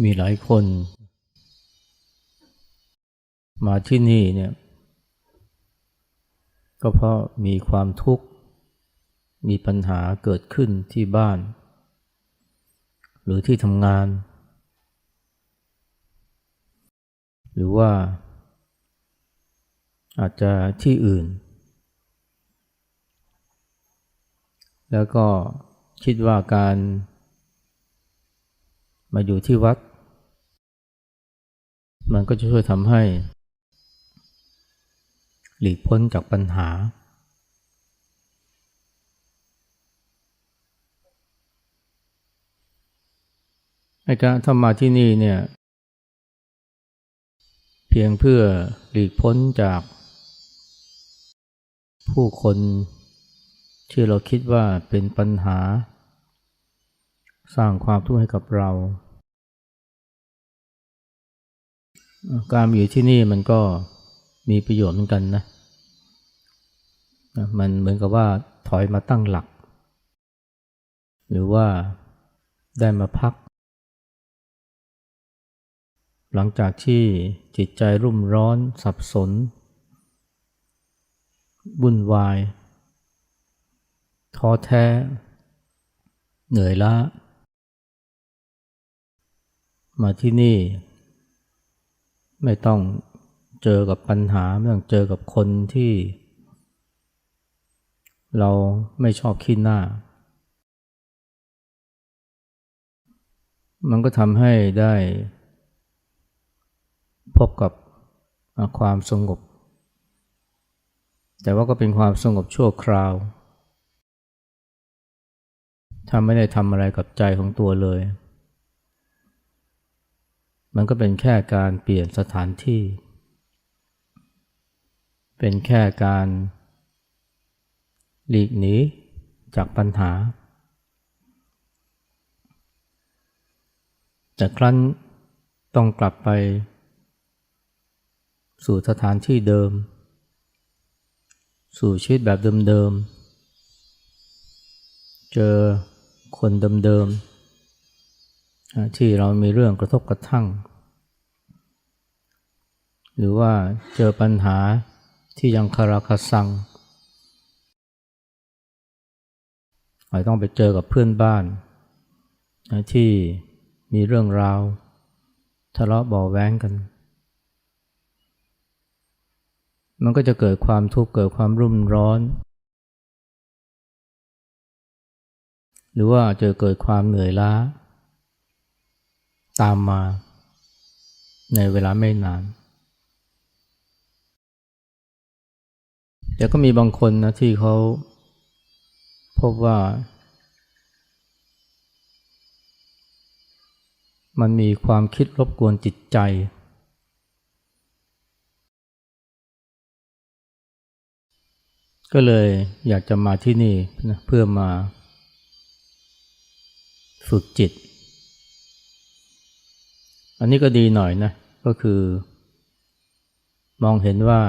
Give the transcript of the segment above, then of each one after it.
มีหลายคน มาที่นี่เนี่ยก็เพราะมีความทุกข์ มีปัญหาเกิดขึ้นที่บ้าน หรือที่ทำงาน หรือว่า อาจจะที่อื่น แล้วก็คิดว่าการ มาอยู่ที่วัด มันก็จะช่วยทำให้ หลีกพ้นจากปัญหา ไอ้การทำมาที่นี่เนี่ย เพียงเพื่อหลีกพ้นจาก ผู้คนที่เราคิดว่าเป็นปัญหา สร้างความทุกข์ให้กับเรา การอยู่ที่นี่มันก็มีประโยชน์เหมือนกันนะมันเหมือนกับว่าถอยมาตั้งหลัก หรือว่าได้มาพัก หลังจากที่จิตใจรุ่มร้อนสับสนวุ่นวาย ท้อแท้ เหนื่อยล้า มาที่นี่ ไม่ต้องเจอกับปัญหา ไม่ต้องเจอกับคนที่ เราไม่ชอบขี้หน้า มันก็ทำให้ได้ พบกับความสงบ แต่ว่าก็เป็นความสงบชั่วคราวถ้าไม่ได้ทำอะไรกับใจของตัวเลย มันก็เป็นแค่การเปลี่ยนสถานที่ เป็นแค่การหลีกหนีจากปัญหา แต่ครั้นต้องกลับไป สู่สถานที่เดิม สู่ชีวิตแบบเดิมๆ เจอคนเดิมๆ ที่เรามีเรื่องกระทบกระทั่ง หรือว่าเจอปัญหาที่ยังคาราคาซังอาจต้องไปเจอกับเพื่อนบ้าน ที่มีเรื่องราว ทะเลาะเบาแว้งกัน มันก็จะเกิดความทุกข์เกิดความรุ่มร้อน หรือว่าจะเกิดความเหนื่อยล้า ตามมา ในเวลาไม่นาน แต่ก็มีบางคนนะที่เขาพบว่า มันมีความคิดรบกวนจิตใจ ก็เลยอยากจะมาที่นี่นะเพื่อมาฝึกจิต อันนี้ก็ดีหน่อยนะ ก็คือ มองเห็นว่า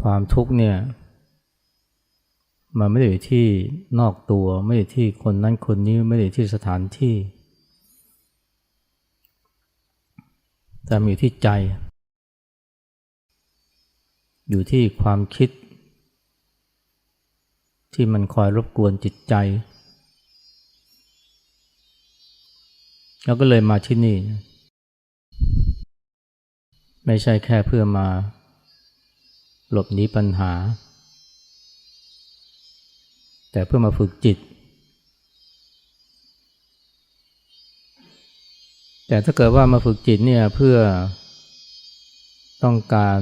ความทุกข์เนี่ย มันไม่ได้อยู่ที่นอกตัว ไม่ได้ที่คนนั้นคนนี้ไม่ได้ที่สถานที่ แต่มันอยู่ที่ใจ อยู่ที่ความคิด ที่มันคอยรบกวนจิตใจ แล้วก็เลยมาที่นี่ ไม่ใช่แค่เพื่อมา หลบหนีปัญหา แต่เพื่อมาฝึกจิต แต่ถ้าเกิดว่ามาฝึกจิตเนี่ยเพื่อต้องการ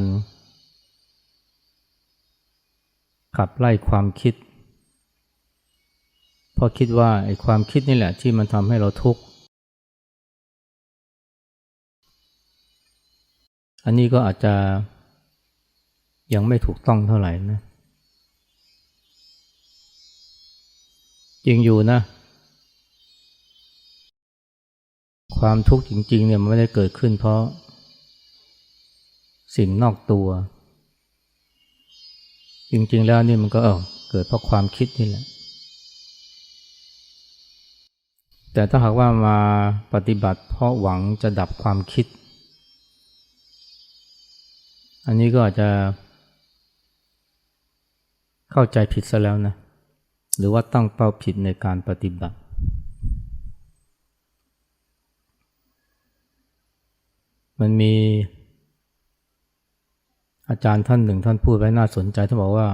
ขับไล่ความคิด เพราะคิดว่าไอ้ความคิดนี่แหละที่มันทำให้เราทุกข์ อันนี้ก็อาจจะยังไม่ถูกต้องเท่าไหร่นะจริงอยู่นะ ความทุกข์จริงๆเนี่ยมันไม่ได้เกิดขึ้นเพราะสิ่งนอกตัว จริงๆแล้วนี่มันก็เออเกิดเพราะความคิดนี่แหละแแต่ถ้าหากว่ามาปฏิบัติเพราะหวังจะดับความคิด อันนี้ก็อาจจะ เข้าใจผิดซะแล้วนะ หรือว่าตั้งเป้าผิดในการปฏิบัติ มันมี อาจารย์ท่านหนึ่งท่านพูดไว้น่าสนใจท่านบอกว่า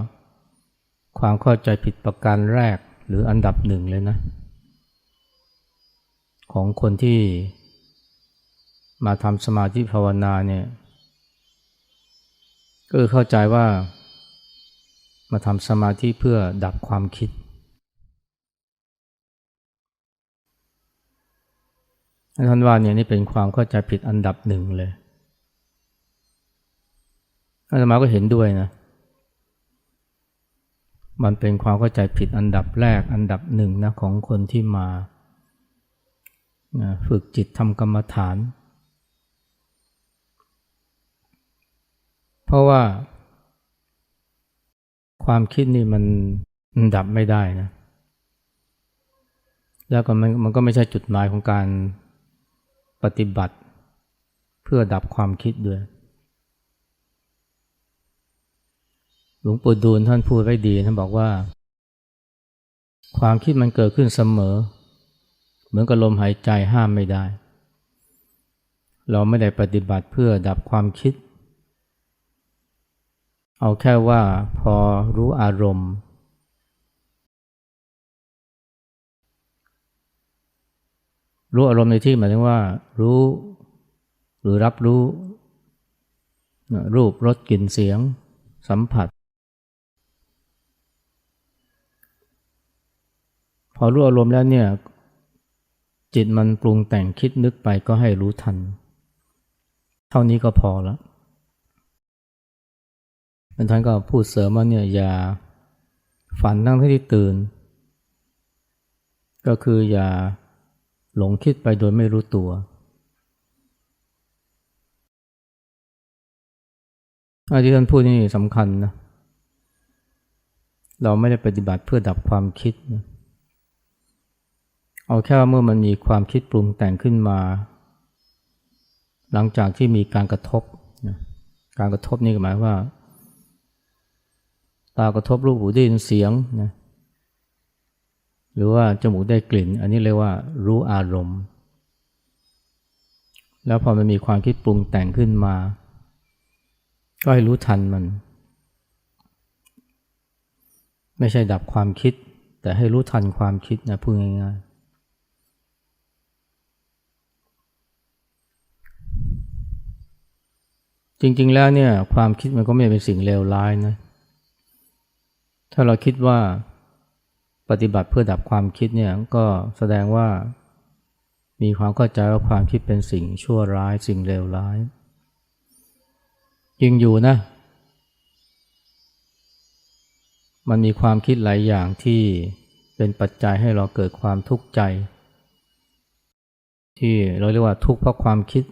ความเข้าใจผิดประการแรกหรืออันดับหนึ่งเลยนะ ของคนที่มาทำสมาธิภาวนาเนี่ย ก็คือเข้าใจว่ามาทำสมาธิเพื่อดับความคิด ท่านว่าเนี่ยนี่เป็นความเข้าใจผิดอันดับหนึ่งเลยอาตมาก็เห็นด้วยนะ มันเป็นความเข้าใจผิดอันดับแรกอันดับหนึ่งนะของคนที่มาฝึกจิตทำกรรมฐานเพราะว่า ความคิดนี่มันดับไม่ได้นะ แล้วก็มันมันก็ไม่ใช่จุดหมายของการปฏิบัติ เพื่อดับความคิดด้วย หลวงปู่ดูลท่านพูดไว้ดีท่านบอกว่า ความคิดมันเกิดขึ้นเสมอ เหมือนกับลมหายใจห้ามไม่ได้ เราไม่ได้ปฏิบัติเพื่อดับความคิด เอาแค่ว่าพอรู้อารมณ์ รู้อารมณ์ในที่หมายถึงว่า รู้ หรือรับรู้ รูปรสกลิ่นเสียง สัมผัส พอรู้อารมณ์แล้วเนี่ย จิตมันปรุงแต่งคิดนึกไปก็ให้รู้ทัน เท่านี้ก็พอแล้ว ท่านก็พูดเสริมว่าเนี่ยอย่าฝันทั้งที่ตื่น ก็คืออย่าหลงคิดไปโดยไม่รู้ตัวอันที่ท่านพูดนี่สำคัญนะ เราไม่ได้ปฏิบัติเพื่อดับความคิดนะเอาแค่ว่าเมื่อมันมีความคิดปรุงแต่งขึ้นมา หลังจากที่มีการกระทบนะการกระทบนี่หมายว่า ตากระทบรูปหูได้ยินเสียงนะหรือว่าจมูกได้กลิ่น อันนี้เรียกว่ารู้อารมณ์ แล้วพอมันมีความคิดปรุงแต่งขึ้นมา ก็ให้รู้ทันมัน ไม่ใช่ดับความคิด แต่ให้รู้ทันความคิดนะพูดง่ายๆ จริงๆแล้วเนี่ยความคิดมันก็ไม่เป็นสิ่งเลวร้ายนะ ถ้าเราคิดว่าปฏิบัติเพื่อดับความคิดเนี่ยก็แสดงว่า มีความเข้าใจว่าความคิดเป็นสิ่งชั่วร้ายสิ่งเลวร้ายยังอยู่นะ มันมีความคิดหลายอย่างที่เป็นปัจจัยให้เราเกิดความทุกข์ใจ ที่เราเรียกว่าทุกข์เพราะความคิด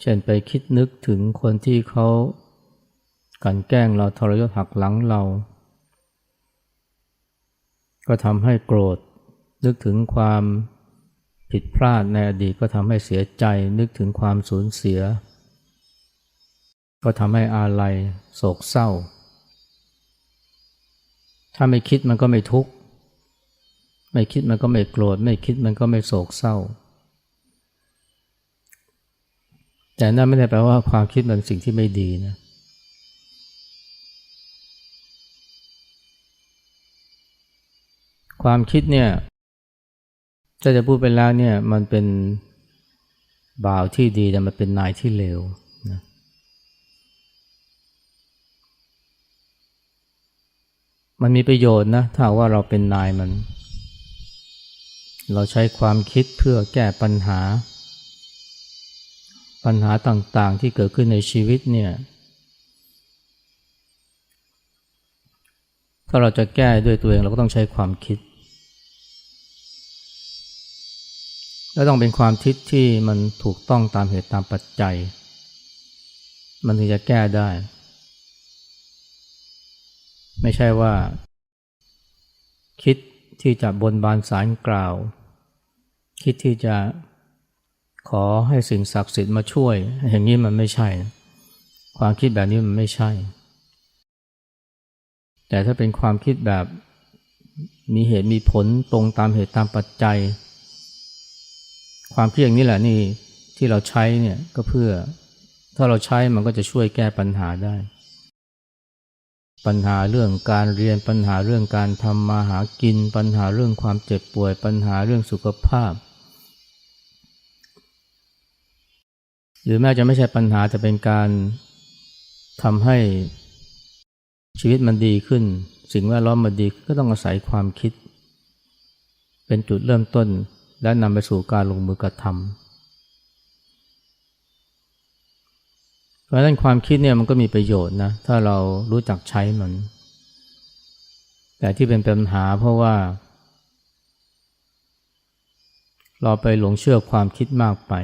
เช่นไปคิดนึกถึงคนที่เขา กันแกล้งเราทรยศหักหลังเรา ก็ทำให้โกรธ นึกถึงความผิดพลาดในอดีตก็ทำให้เสียใจ นึกถึงความสูญเสีย ก็ทำให้อาลัยโศกเศร้า ถ้าไม่คิดมันก็ไม่ทุกข์ ไม่คิดมันก็ไม่โกรธ ไม่คิดมันก็ไม่โศกเศร้า แต่นั่นไม่ได้แปลว่าความคิดมันสิ่งที่ไม่ดีนะ ความคิดเนี่ยจะจะพูดไปแล้วเนี่ยมันเป็นบ่าวที่ดีแต่มันเป็นนายที่เลวนะมันมีประโยชน์นะถ้าว่าเราเป็นนายมัน เราใช้ความคิดเพื่อแก้ปัญหา ปัญหาต่างๆที่เกิดขึ้นในชีวิตเนี่ยถ้าเราจะแก้ด้วยตัวเองเราก็ต้องใช้ความคิด และต้องเป็นความคิดที่มันถูกต้องตามเหตุตามปัจจัย มันถึงจะแก้ได้ ไม่ใช่ว่า คิดที่จะบนบานสารกล่าว คิดที่จะขอให้สิ่งศักดิ์สิทธิ์มาช่วย อย่างนี้มันไม่ใช่ ความคิดแบบนี้มันไม่ใช่ แต่ถ้าเป็นความคิดแบบมีเหตุมีผลตรงตามเหตุตามปัจจัย ความคิดอย่างนี้แหละนี่ที่เราใช้เนี่ยก็เพื่อ ถ้าเราใช้มันก็จะช่วยแก้ปัญหาได้ ปัญหาเรื่องการเรียนปัญหาเรื่องการทำมาหากิน ปัญหาเรื่องความเจ็บป่วย ปัญหาเรื่องสุขภาพ หรือแม้จะไม่ใช่ปัญหาจะเป็นการทำให้ชีวิตมันดีขึ้น สิ่งแวดล้อมมันดีก็ต้องอาศัยความคิด เป็นจุดเริ่มต้น และนำไปสู่การลงมือกระทำเพราะฉะนั้นความคิดเนี่ยมันก็มีประโยชน์นะถ้าเรารู้จักใช้มัน แต่ที่เป็นปัญหาเพราะว่า เราไปหลงเชื่อความคิดมากไป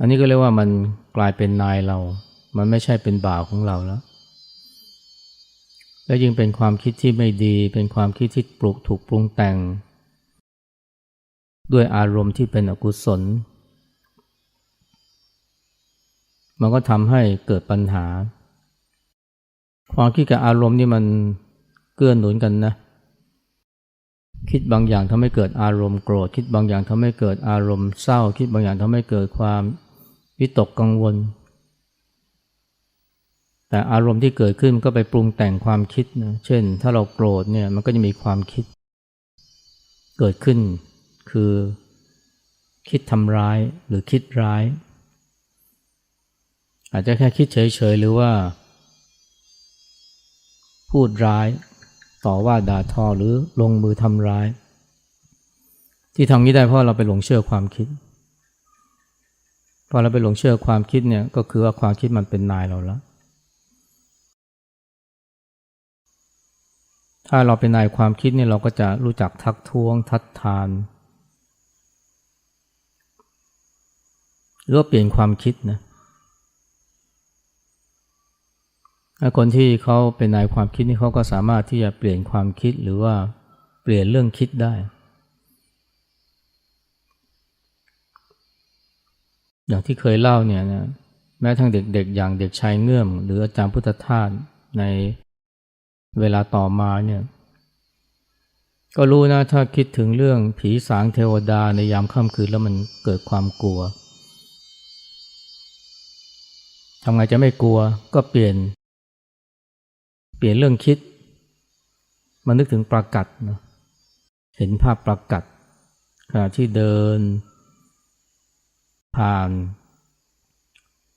อันนี้ก็เรียกว่ามันกลายเป็นนายเรา มันไม่ใช่เป็นบ่าวของเราแล้ว และยิ่งเป็นความคิดที่ไม่ดี เป็นความคิดที่ปลุกถูกปรุงแต่ง ด้วยอารมณ์ที่เป็นอกุศล มันก็ทำให้เกิดปัญหา ความคิดกับอารมณ์นี่มันเกื้อหนุนกันนะ คิดบางอย่างทำให้เกิดอารมณ์โกรธ คิดบางอย่างทำให้เกิดอารมณ์เศร้า คิดบางอย่างทำให้เกิดความวิตกกังวล แต่อารมณ์ที่เกิดขึ้นก็ไปปรุงแต่งความคิดนะเช่น ถ้าเราโกรธเนี่ยมันก็จะมีความคิด เกิดขึ้น คือ คิดทำร้ายหรือคิดร้าย อาจจะแค่คิดเฉยๆหรือว่า พูดร้าย ต่อว่าด่าทอหรือลงมือทำร้าย ที่ทำนี้ได้เพราะเราไปหลงเชื่อความคิดพอเราไปหลงเชื่อความคิดเนี่ยก็คือว่าความคิดมันเป็นนายเราแล้ว ถ้าเราเป็นนายความคิดเนี่ยเราก็จะรู้จักทักท้วงทัดทานหรือว่าเปลี่ยนความคิดนะคนที่เขาเป็นนายความคิดนี่เขาก็สามารถที่จะเปลี่ยนความคิดหรือว่าเปลี่ยนเรื่องคิดได้ อย่างที่เคยเล่าเนี่ยนะแม้ทั้งเด็กๆ อย่างเด็กชายเงื่อม หรืออาจารย์พุทธทาสใน เวลาต่อมาเนี่ย ก็รู้นะถ้าคิดถึงเรื่องผีสางเทวดาในยามค่ำคืนแล้วมันเกิดความกลัวทำไงจะไม่กลัวก็เปลี่ยน เปลี่ยนเรื่องคิด มานึกถึงปรากัดนะเห็นภาพปรากัดขณะที่เดิน ผ่าน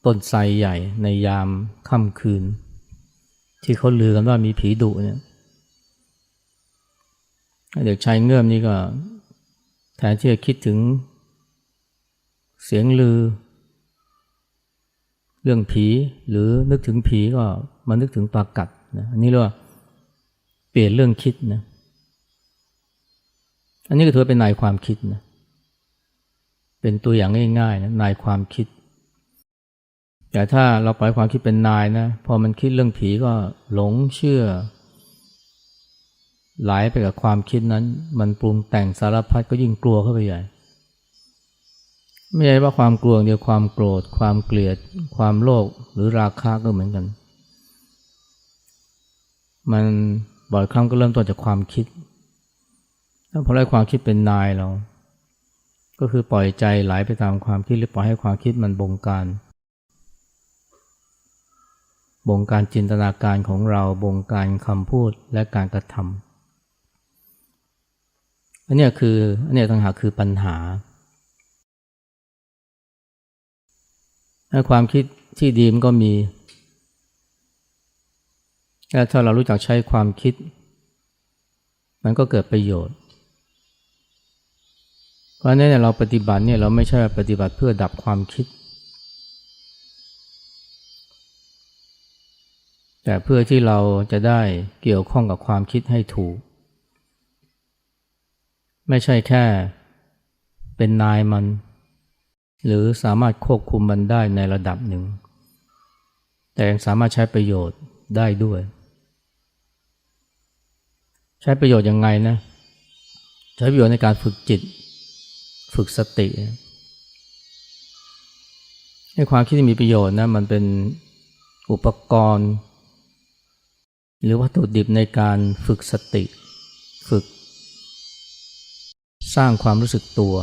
ต้นไทรใหญ่ในยามค่ำคืน ที่เขาลือกันว่ามีผีดุเนี่ยเด็กชายเงื่อมนี่ก็แทนที่จะคิดถึงเสียงลือ เรื่องผีหรือนึกถึงผีก็มานึกถึงปากัดนะอันนี้เรียกว่าเปลี่ยนเรื่องคิดนะอันนี้ก็ถือเป็นนายความคิดนะเป็นตัวอย่างง่ายๆนะนายความคิด แต่ถ้าเราปล่อยความคิดเป็นนายนะ พอมันคิดเรื่องผีก็หลงเชื่อ ไหลไปกับความคิดนั้น มันปรุงแต่งสารพัดก็ยิ่งกลัวเข้าไปใหญ่ ไม่ใช่ว่าความกลัวเดียวความโกรธ ความเกลียด ความโลภหรือราคะก็เหมือนกัน มันบ่อยครั้งก็เริ่มต้นจากความคิด ถ้าพอไล่ความคิดเป็นนายเรา ก็คือปล่อยใจไหลไปตามความคิดหรือปล่อยให้ความคิดมันบงการ บงการจินตนาการของเราบงการคำพูดและการกระทำอันนี้คืออันนี้ต่างหากคือปัญหาความคิดที่ดีมันก็มีและถ้าเรารู้จักใช้ความคิด มันก็เกิดประโยชน์ เพราะนั้นเราปฏิบัติเนี่ยเราไม่ใช่ปฏิบัติเพื่อดับความคิด แต่เพื่อที่เราจะได้เกี่ยวข้องกับความคิดให้ถูก ไม่ใช่แค่เป็นนายมัน หรือสามารถควบคุมมันได้ในระดับหนึ่งแต่แต่ยังสามารถใช้ประโยชน์ได้ด้วย ใช้ประโยชน์ยังไงนะใช้ประโยชน์ในการฝึกจิต ฝึกสติให้ความคิดที่มีประโยชน์นะมันเป็นอุปกรณ์ หรือวัตถุดิบในการฝึกสติ ฝึก สร้างความรู้สึกตัว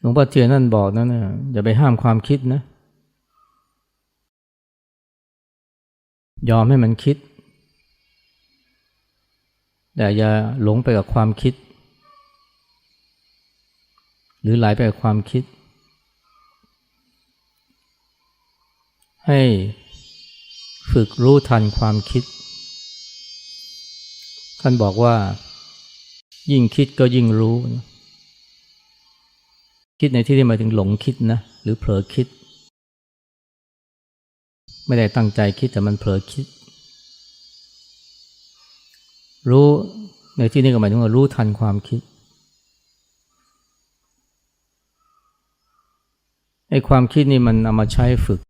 หลวงพ่อเทียนนั่นบอกนะนะอย่าไปห้ามความคิดนะ ยอมให้มันคิด แต่อย่าหลงไปกับความคิด หรือไหลไปกับความคิด ให้ฝึกรู้ทันความคิด ท่านบอกว่า ยิ่งคิดก็ยิ่งรู้ คิดในที่นี้หมายถึงหลงคิดนะ หรือเผลอคิด ไม่ได้ตั้งใจคิดแต่มันเผลอคิด รู้ในที่นี้ก็หมายถึงว่ารู้ทันความคิดไอ้ความคิดนี่มันเอามาใช้ฝึก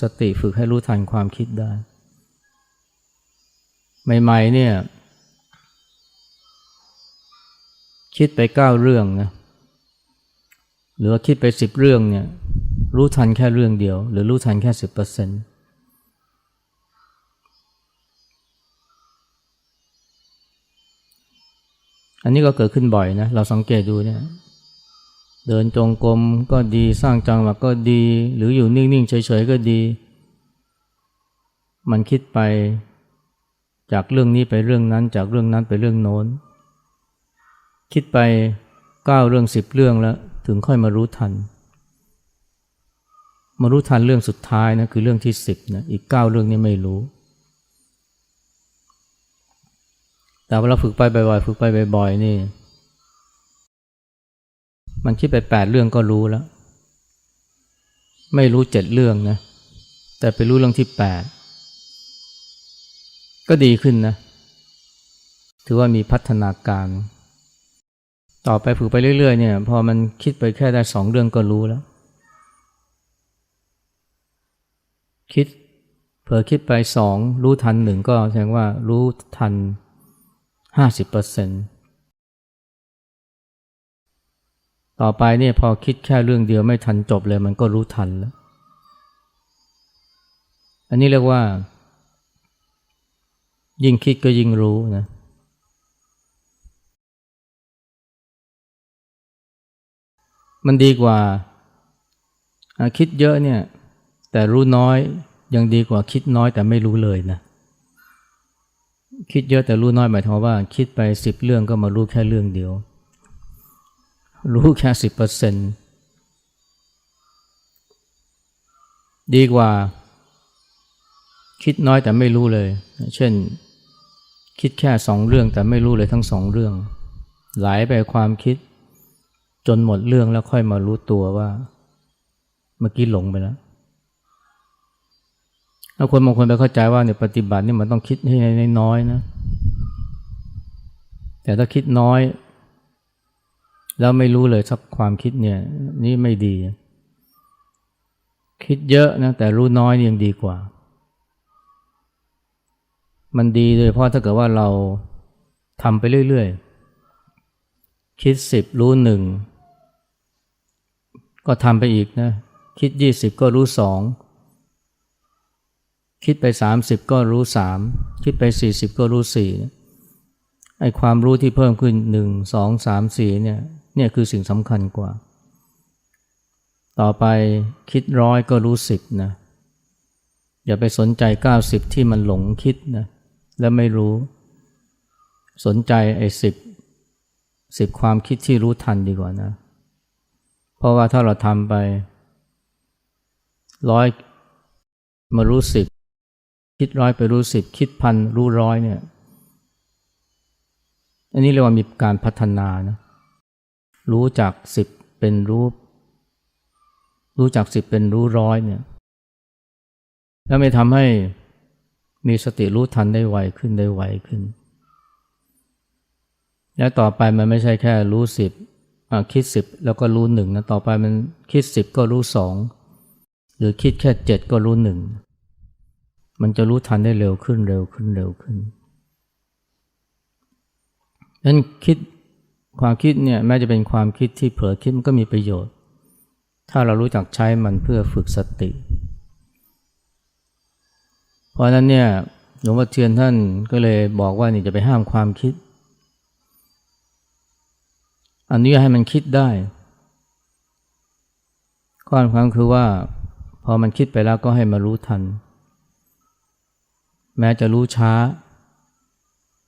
สติฝึกให้รู้ทันความคิดได้ ใหม่ๆเนี่ย คิดไปเก้าเรื่องนะหรือว่าคิดไปสิบเรื่องเนี่ยรู้ทันแค่เรื่องเดียว หรือรู้ทันแค่สิบเปอร์เซ็นต์อันนี้ก็เกิดขึ้นบ่อยนะ เราสังเกตดูเนี่ย เดินจงกรมก็ดีสร้างจังหวะก็ดี หรืออยู่นิ่ง ๆ เฉย ๆ ก็ดี มันคิดไปจากเรื่องนี้ไปเรื่องนั้น จากเรื่องนั้นไปเรื่องโน้น คิดไปเก้าเรื่องสิบเรื่องแล้วถึงค่อยมารู้ทัน มารู้ทันเรื่องสุดท้ายนะคือเรื่องที่สิบนะอีกเก้าเรื่องนี้ไม่รู้ แต่เวลาฝึกไปบ่อยๆฝึกไปบ่อยๆนี่ มันคิดไปแปดเรื่องก็รู้แล้ว ไม่รู้เจ็ดเรื่องนะ แต่ไปรู้เรื่องที่แปดก็ดีขึ้นนะ ถือว่ามีพัฒนาการ ต่อไปฝึกไปเรื่อยๆ เนี่ย พอมันคิดไปแค่ได้สองเรื่องก็รู้แล้ว คิดเผลอคิดไปสองรู้ทันหนึ่งก็แสดงว่ารู้ทันห้าสิบเปอร์เซ็นต์ ต่อไปเนี่ยพอคิดแค่เรื่องเดียวไม่ทันจบเลยมันก็รู้ทันแล้ว อันนี้เรียกว่า ยิ่งคิดก็ยิ่งรู้นะมันดีกว่า คิดเยอะเนี่ย แต่รู้น้อยยังดีกว่าคิดน้อยแต่ไม่รู้เลยนะคิดเยอะแต่รู้น้อยหมายถึงว่า คิดไปสิบเรื่องก็มารู้แค่เรื่องเดียว รู้แค่สิบเปอร์เซ็นดีกว่า คิดน้อยแต่ไม่รู้เลย เช่น คิดแค่สองเรื่องแต่ไม่รู้เลยทั้งสองเรื่อง ไหลไปความคิด จนหมดเรื่องแล้วค่อยมารู้ตัวว่า เมื่อกี้หลงไปแล้วแล้วคนบางคนไปเข้าใจว่าเนี่ยปฏิบัตินี่มันต้องคิดให้น้อยๆนะ แต่ถ้าคิดน้อย แล้วไม่รู้เลยสักความคิดเนี่ยนี่ไม่ดี คิดเยอะนะแต่รู้น้อยยังดีกว่า มันดีเลยเพราะถ้าเกิดว่าเราทำไปเรื่อยๆ คิดสิบรู้หนึ่งก็ทำไปอีกนะ คิดยี่สิบก็รู้สองคิดไปสามสิบก็รู้สามคิดไปสี่สิบก็รู้สี่ไอความรู้ที่เพิ่มขึ้นหนึ่งสองสามสี่เนี่ย เนี่ยคือสิ่งสำคัญกว่า ต่อไปคิดร้อยก็รู้สิบนะ อย่าไปสนใจเก้าสิบที่มันหลงคิดนะแล้วไม่รู้ สนใจไอ้สิบสิบความคิดที่รู้ทันดีกว่านะ เพราะว่าถ้าเราทำไปร้อยมารู้สิบคิดร้อยไปรู้สิบคิดพันรู้ร้อยเนี่ย อันนี้เรียกว่ามีการพัฒนานะ รู้จากสิบเป็นรู้รู้จากสิบเป็นรู้ร้อยเนี่ยแล้วไม่ทำให้มีสติรู้ทันได้ไวขึ้นได้ไวขึ้น และต่อไปมันไม่ใช่แค่รู้สิบคิดสิบแล้วก็รู้หนึ่งนะต่อไปมันคิดสิบก็รู้สองหรือคิดแค่เจ็ดก็รู้หนึ่งมันจะรู้ทันได้เร็วขึ้นเร็วขึ้นเร็วขึ้นนั้นคิด ความคิดเนี่ยแม้จะเป็นความคิดที่เผลอคิดมันก็มีประโยชน์ ถ้าเรารู้จักใช้มันเพื่อฝึกสติ เพราะนั้นเนี่ยหลวงพ่อเทียนท่านก็เลยบอกว่านี่จะไปห้ามความคิดอนุญาตให้มันคิดได้ข้อความคือว่า พอมันคิดไปแล้วก็ให้มารู้ทัน แม้จะรู้ช้า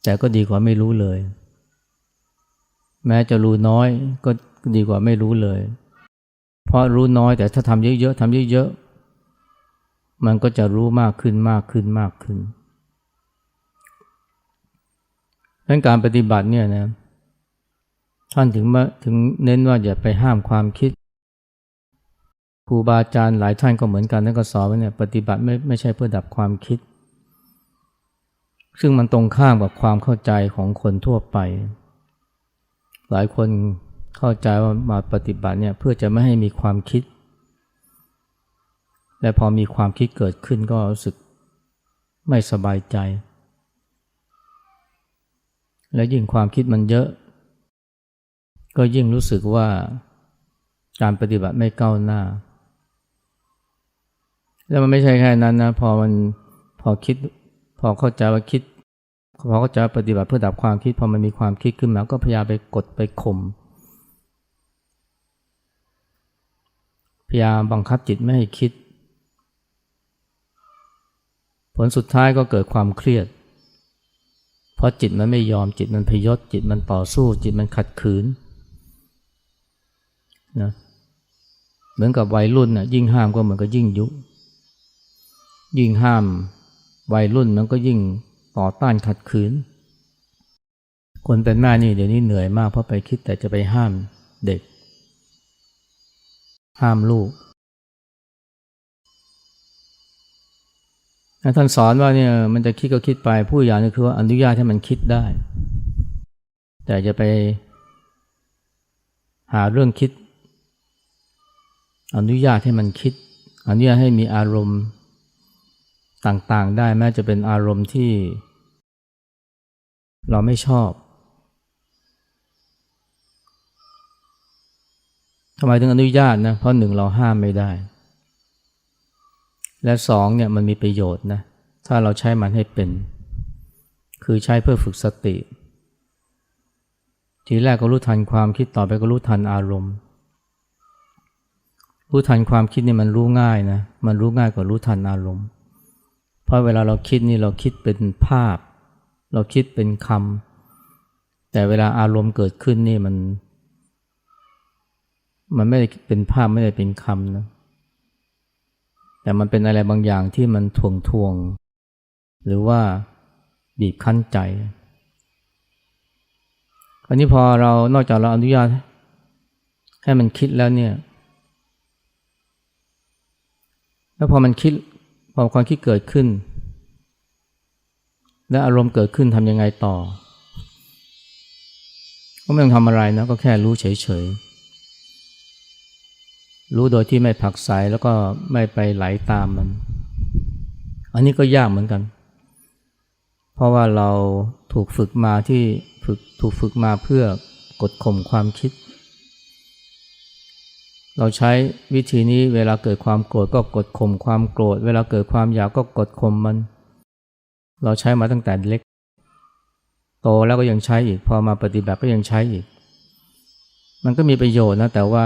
แต่ก็ดีกว่าไม่รู้เลย แม้จะรู้น้อยก็ดีกว่าไม่รู้เลย เพราะรู้น้อยแต่ถ้าทำเยอะๆทำเยอะๆมันก็จะรู้มากขึ้นมากขึ้นมากขึ้นดังการปฏิบัติเนี่ยนะท่านถึงมาถึงเน้นว่าอย่าไปห้ามความคิดครูบาอาจารย์หลายท่านก็เหมือนกันนั่นก็สอนว่าเนี่ยปฏิบัติไม่ไม่ใช่เพื่อดับความคิด ซึ่งมันตรงข้ามกับความเข้าใจของคนทั่วไป หลายคนเข้าใจว่ามาปฏิบัติเนี่ยเพื่อจะไม่ให้มีความคิด และพอมีความคิดเกิดขึ้นก็รู้สึกไม่สบายใจ และยิ่งความคิดมันเยอะ ก็ยิ่งรู้สึกว่าการปฏิบัติไม่ก้าวหน้า แล้วมันไม่ใช่แค่นั้นนะพอมันพอคิดพอเข้าใจว่าคิด เข้าใจว่าปฏิบัติเพื่อดับความคิดพอมันมีความคิดขึ้นมาก็พยายามไปกดไปข่มพยายามบังคับจิตไม่ให้คิด ผลสุดท้ายก็เกิดความเครียด เพราะจิตมันไม่ยอมจิตมันพยศจิตมันต่อสู้จิตมันขัดขืนนะเหมือนกับวัยรุ่นนะยิ่งห้ามก็เหมือนกับยิ่งยุ ยิ่งห้ามวัยรุ่นมันก็ยิ่ง ต่อต้านขัดขืน คนเป็นแม่นี่เดี๋ยวนี้เหนื่อยมากเพราะไปคิดแต่จะไปห้ามเด็ก ห้ามลูกท่านสอนว่าเนี่ยมันจะคิดก็คิดไปผู้อย่างนี่คือว่าอนุญาตให้มันคิดได้ แต่จะไปหาเรื่องคิด อนุญาตให้มันคิด อนุญาตให้มีอารมณ์ ต่างๆ ได้แม้จะเป็นอารมณ์ที่ เราไม่ชอบทำไมถึงอนุญาตนะเพราะหนึ่งเราห้ามไม่ได้ และสองเนี่ยมันมีประโยชน์นะถ้าเราใช้มันให้เป็น คือใช้เพื่อฝึกสติ ทีแรกก็รู้ทันความคิดต่อไปก็รู้ทันอารมณ์ รู้ทันความคิดนี่มันรู้ง่ายนะมันรู้ง่ายกว่ารู้ทันอารมณ์ เพราะเวลาเราคิดนี่เราคิดเป็นภาพ เราคิดเป็นคำแต่เวลาอารมณ์เกิดขึ้นนี่มัน มันไม่ได้เป็นภาพไม่ได้เป็นคำนะแต่มันเป็นอะไรบางอย่างที่มันทวงทวง หรือว่าบีบคั้นใจอันนี้พอเรานอกจากเราอนุญาต ให้มันคิดแล้วเนี่ย แล้วพอมันคิด พอความคิดเกิดขึ้น และอารมณ์เกิดขึ้นทำยังไงต่อ ก็ไม่ต้องทำอะไรนะ ก็แค่รู้เฉยๆ รู้โดยที่ไม่ผักใสแล้วก็ไม่ไปไหลาตามมัน อันนี้ก็ยากเหมือนกัน เพราะว่าเราถูกฝึกมาที่ฝึกถูกฝึกมาเพื่อกดข่มความคิด เราใช้วิธีนี้เวลาเกิดความโกรธก็กดข่มความโกรธ เวลาเกิดความอยากก็กดข่มมัน เราใช้มาตั้งแต่เล็ก โตแล้วก็ยังใช้อีก พอมาปฏิบัติก็ยังใช้อีก มันก็มีประโยชน์นะ แต่ว่า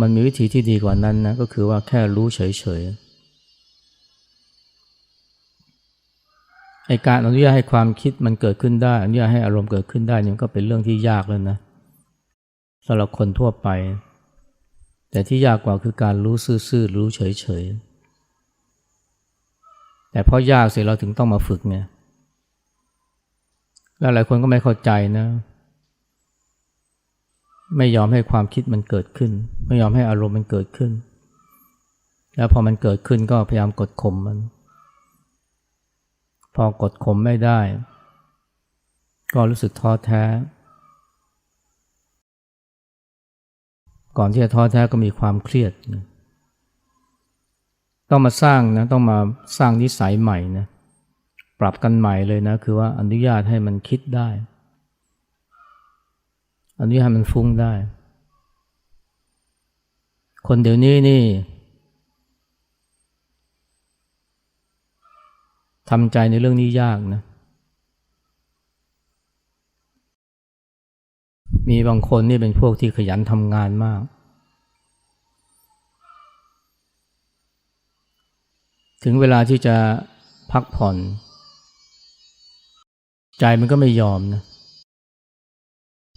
มันมีวิธีที่ดีกว่านั้นนะก็คือว่าแค่รู้เฉยๆไอการอนุญาตให้ความคิดมันเกิดขึ้นได้อนุญาตให้อารมณ์เกิดขึ้นได้นี่ก็เป็นเรื่องที่ยากแล้วนะสำหรับคนทั่วไป แต่ที่ยากกว่าคือการรู้ซื่อๆรู้เฉยๆแต่เพราะยากเสียเราถึงต้องมาฝึกไงแล้วหลายคนก็ไม่เข้าใจนะ ไม่ยอมให้ความคิดมันเกิดขึ้น ไม่ยอมให้อารมณ์มันเกิดขึ้น แล้วพอมันเกิดขึ้นก็พยายามกดข่มมัน พอกดข่มไม่ได้ ก็รู้สึกท้อแท้ ก่อนที่จะท้อแท้ก็มีความเครียดนะต้องมาสร้างนะต้องมาสร้างนิสัยใหม่นะปรับกันใหม่เลยนะคือว่าอนุญาตให้มันคิดได้ อนุญาตให้มันฟุ้งได้ คนเดี๋ยวนี้นี่ทำใจในเรื่องนี้ยากนะ มีบางคนนี่เป็นพวกที่ขยันทำงานมาก ถึงเวลาที่จะพักผ่อน ใจมันก็ไม่ยอมนะ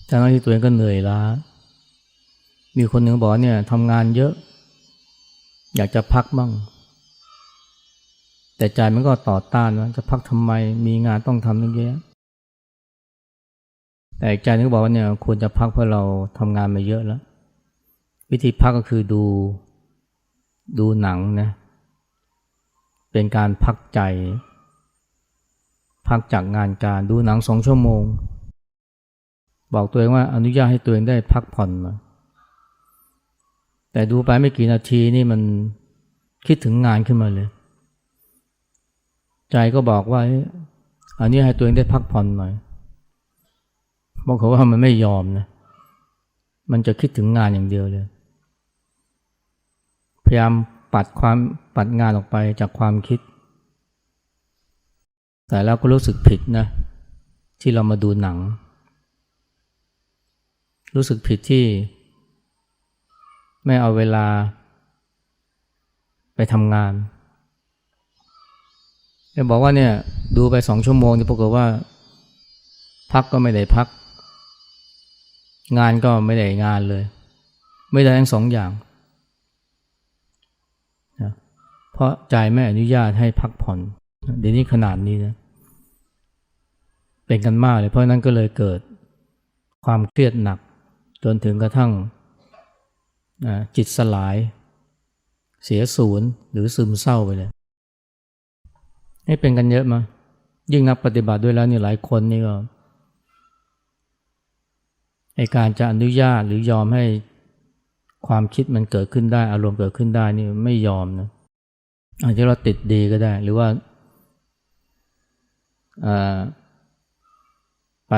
ทั้งที่ตัวเองก็เหนื่อยล้า มีคนหนึ่งบอกเนี่ยทำงานเยอะ อยากจะพักบ้าง แต่ใจมันก็ต่อต้านว่าจะพักทำไม มีงานต้องทำตั้งเยอะ แต่อีกใจนึงก็บอกว่าเนี่ยควรจะพักเพราะเราทำงานมาเยอะแล้ว วิธีพักก็คือดูดูหนังนะ เป็นการพักใจ พักจากงานการดูหนังสองชั่วโมง บอกตัวเองว่าอนุญาตให้ตัวเองได้พักผ่อนหน่อยแต่ดูไปไม่กี่นาทีนี่มันคิดถึงงานขึ้นมาเลย ใจก็บอกว่าอันนี้ให้ตัวเองได้พักผ่อนหน่อย บอกเขาว่ามันไม่ยอมนะ มันจะคิดถึงงานอย่างเดียวเลย พยายามปัดความปัดงานออกไปจากความคิด แต่แล้วก็รู้สึกผิดนะ ที่เรามาดูหนัง รู้สึกผิดที่ ไม่เอาเวลา ไปทำงานจะบอกว่าเนี่ยดูไปสองชั่วโมงที่ปรากฏว่า พักก็ไม่ได้พัก งานก็ไม่ได้งานเลย ไม่ได้ทั้งสองอย่างนะเพราะใจไม่อนุญาตให้พักผ่อนเดี๋ยวนี้ขนาดนี้นะเป็นกันมากเลยเพราะนั้นก็เลยเกิดความเครียดหนัก จนถึงกระทั่งจิตสลาย เสียศูนย์หรือซึมเศร้าไปเลยให้เป็นกันเยอะมายิ่งนักปฏิบัติด้วยแล้วนี่หลายคนนี่ก็ ไอการจะอนุญาตหรือยอมให้ความคิดมันเกิดขึ้นได้ อารมณ์เกิดขึ้นได้นี่ไม่ยอมนะอาจจะเราติดดีก็ได้ หรือว่าไป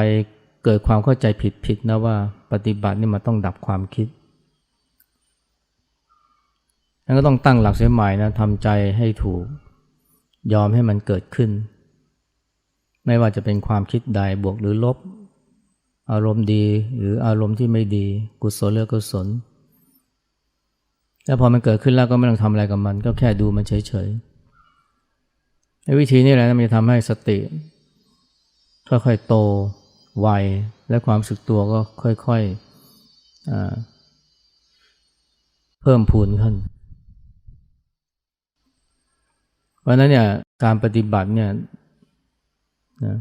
เกิดความเข้าใจผิดๆนะว่าปฏิบัตินี่มันต้องดับความคิดแล้วก็ต้องตั้งหลักเสียใหม่นะทำใจให้ถูก ยอมให้มันเกิดขึ้น ไม่ว่าจะเป็นความคิดใดบวกหรือลบ อารมณ์ดีหรืออารมณ์ที่ไม่ดี กุศลหรือกุศลแล้วพอมันเกิดขึ้นแล้วก็ไม่ต้องทำอะไรกับมัน ก็แค่ดูมันเฉยๆในวิธีนี้แหละมันจะทำให้สติ ค่อยๆโตไวและความสึกตัวก็ค่อยๆเพิ่มพูนขึ้นเพราะนั้นเนี่ยการปฏิบัติเนี่ยนะ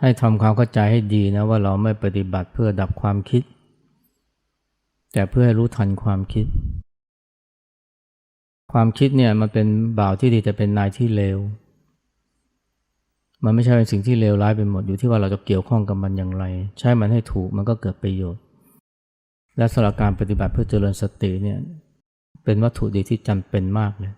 ให้ทำความเข้าใจให้ดีนะว่าเราไม่ปฏิบัติเพื่อดับความคิด แต่เพื่อให้รู้ทันความคิด ความคิดเนี่ยมันเป็นบ่าวที่ดีแต่เป็นนายที่เลวมันไม่ใช่เป็นสิ่งที่เลวร้ายไปหมดอยู่ที่ว่าเราจะเกี่ยวข้องกับมันอย่างไร ใช้มันให้ถูกมันก็เกิดประโยชน์ และสำหรับการปฏิบัติเพื่อเจริญสติเนี่ยเป็นวัตถุดีที่จำเป็นมากเลย